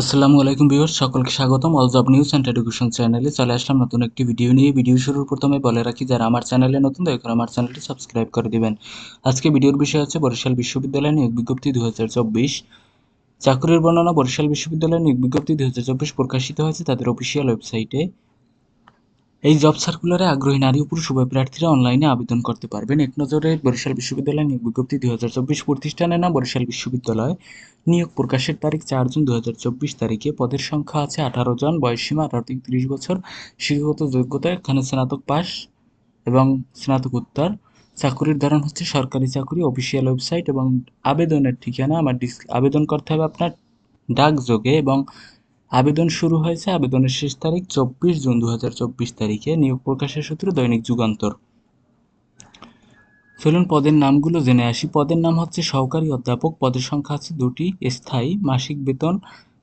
আসসালামু আলাইকুম ভিউয়ার্স, সকলকে স্বাগতম। All job news and education চ্যানেলে চলে আসলাম নতুন একটি ভিডিও নিয়ে। ভিডিও শুরুর প্রথমে বলে রাখি, যারা আমার চ্যানেলে নতুন, দয়া করে আমার চ্যানেলটি সাবস্ক্রাইব করে দিবেন। আজকে ভিডিওর বিষয় হচ্ছে বরিশাল বিশ্ববিদ্যালয় নিয়োগ বিজ্ঞপ্তি দু হাজার চব্বিশ। চাকরির বর্ণনা, বরিশাল বিশ্ববিদ্যালয় নিয়োগ বিজ্ঞপ্তি দু হাজার চব্বিশ প্রকাশিত হয়েছে তাদের অফিসিয়াল ওয়েবসাইটে এই জব সার্কুলারে আগ্রহী নারী ও পুরুষ উভয় প্রার্থীরা অনলাইনে আবেদন করতে পারবেন। এক নজরে বরিশাল বিশ্ববিদ্যালয় নিয়োগ বিজ্ঞপ্তি দুই হাজার চব্বিশ প্রতিষ্ঠানের নাম বরিশাল বিশ্ববিদ্যালয়। নিয়োগ প্রকাশের তারিখ চার জুন দু হাজার চব্বিশ তারিখে। পদের সংখ্যা আছে আঠারো জন বয়সসীমা আঠারো থেকে তিরিশ বছর। শিক্ষাগত যোগ্যতা এখানে স্নাতক পাস এবং স্নাতকোত্তর চাকুরির ধরন হচ্ছে সরকারি চাকরি অফিসিয়াল ওয়েবসাইট এবং আবেদনের ঠিকানা। আমার ডিস আবেদন করতে হবে আপনার ডাকযোগে এবং আবেদন শুরু হয়েছে আবেদনের শেষ তারিখ চব্বিশ জুন দুহাজার চব্বিশ তারিখে, নিয়োগ প্রকাশের সূত্র দৈনিক যুগান্তর। চলুন পদের নামগুলো জেনে আসি। পদের নাম হচ্ছে সহকারী অধ্যাপক। পদের সংখ্যা আছে দুটি, স্থায়ী, মাসিক বেতন,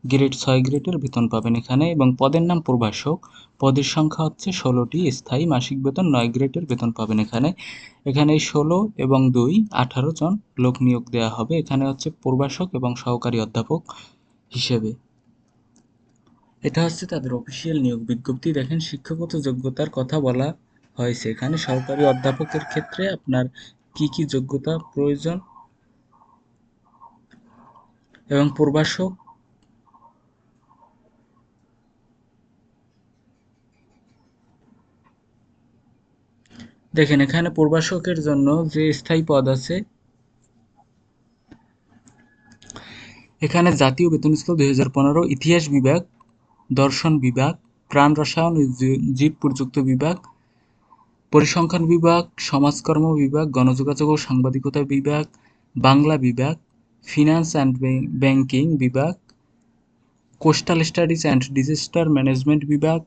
গ্রেড ছয় গ্রেডের বেতন পাবেন এখানে এবং পদের নাম প্রভাষক। পদের সংখ্যা হচ্ছে ষোলোটি, স্থায়ী, মাসিক বেতন নয় গ্রেডের বেতন পাবেন এখানে। এখানে ষোলো এবং দুই, আঠারো জন লোক নিয়োগ দেওয়া হবে। এখানে হচ্ছে প্রভাষক এবং সহকারী অধ্যাপক হিসেবে। এটা হচ্ছে তাদের অফিসিয়াল নিয়োগ বিজ্ঞপ্তি। দেখেন, শিক্ষাগত যোগ্যতার কথা বলা হয়েছে। এখানে সরকারি অধ্যাপকের ক্ষেত্রে আপনার কি কি যোগ্যতা প্রয়োজন? এবং প্রবাসক দেখেন, এখানে প্রবাসকের জন্য যে স্থায়ী পদ আছে, এখানে জাতীয় বেতন স্কেল দুই ইতিহাস বিভাগ দর্শন বিভাগ, প্রাণ রসায়ন জীব প্রযুক্ত বিভাগ, পরিসংখ্যান বিভাগ, সমাজকর্ম বিভাগ, গণযোগাযোগ ও সাংবাদিকতা বিভাগ, বাংলা বিভাগ ফিনান্স অ্যান্ড ব্যাংকিং বিভাগ coastal studies and disaster management বিভাগ,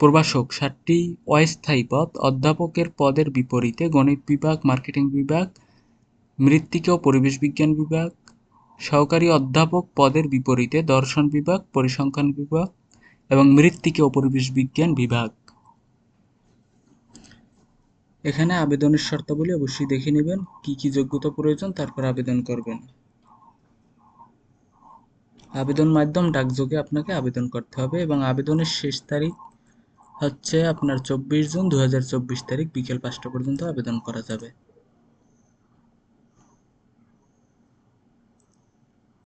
প্রভাষক ষাটটি অস্থায়ী পদ অধ্যাপকের পদের বিপরীতে গণিত বিভাগ মার্কেটিং বিভাগ, মৃত্তিকা ও পরিবেশ বিজ্ঞান বিভাগ সহকারী অধ্যাপক পদের বিপরীতে দর্শন বিভাগ, পরিসংখ্যান বিভাগ এবং মৃত্তিকা পরিবেশ বিজ্ঞান বিভাগ। এখানে আবেদনের শর্তাবলী অবশ্যই দেখে নেবেন, কি কি যোগ্যতা প্রয়োজন তারপর আবেদন করবেন। আবেদন মাধ্যম ডাকযোগে আপনাকে আবেদন করতে হবে এবং আবেদনের শেষ তারিখ হচ্ছে আপনার চব্বিশ জুন দুই হাজার চব্বিশ তারিখ বিকেল পাঁচটা পর্যন্ত আবেদন করা যাবে।